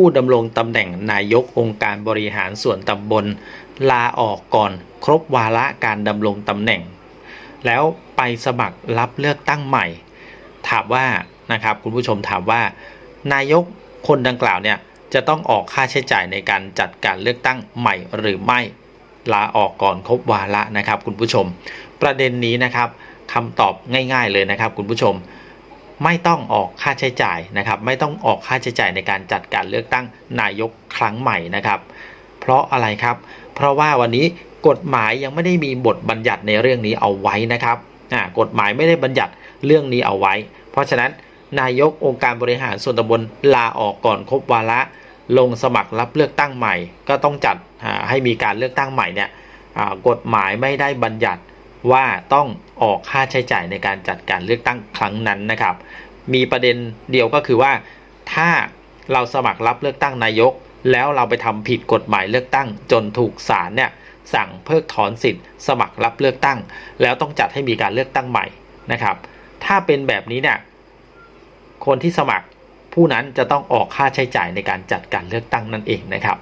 ผู้ดำรงตำแหน่งนายกองค์การบริหารส่วนตำบล ลาออกก่อนครบวาระการดำรงตำแหน่ง แล้วไปสมัครรับเลือกตั้งใหม่ ถามว่านะครับคุณผู้ชมถามว่า นายกคนดังกล่าวเนี่ยจะต้องออกค่าใช้จ่ายในการจัดการเลือกตั้งใหม่หรือไม่ลาออกก่อนครบวาระนะครับ คุณผู้ชม ประเด็นนี้นะครับคำตอบง่าย ๆเลยนะครับ คุณผู้ชม ไม่ต้องออกค่าใช้จ่ายนะครับ ไม่ต้องออกค่าใช้จ่ายในการจัดการเลือกตั้งนายกครั้งใหม่นะครับ เพราะอะไรครับ เพราะว่าวันนี้กฎหมายยังไม่ได้มีบทบัญญัติในเรื่องนี้เอาไว้นะครับกฎหมายไม่ได้บัญญัติเรื่องนี้เอาไว้ เพราะฉะนั้นนายกองค์การบริหารส่วนตำบลลาออกก่อนครบวาระ ลงสมัครรับเลือกตั้งใหม่ ก็ต้องจัดให้มีการเลือกตั้งใหม่เนี่ยกฎหมายไม่ได้บัญญัติ ว่าต้องออกค่าใช้จ่ายในการจัดการเลือกตั้งครั้งนั้นนะครับ มีประเด็นเดียวก็คือว่า ถ้าเราสมัครรับเลือกตั้งนายก แล้วเราไปทำผิดกฎหมายเลือกตั้ง จนถูกศาลเนี่ยสั่งเพิกถอนสิทธิ์สมัครรับเลือกตั้ง แล้วต้องจัดให้มีการเลือกตั้งใหม่นะครับ ถ้าเป็นแบบนี้เนี่ยคนที่สมัครผู้นั้นจะต้องออกค่าใช้จ่ายในการจัดการเลือกตั้งนั่นเองนะครับ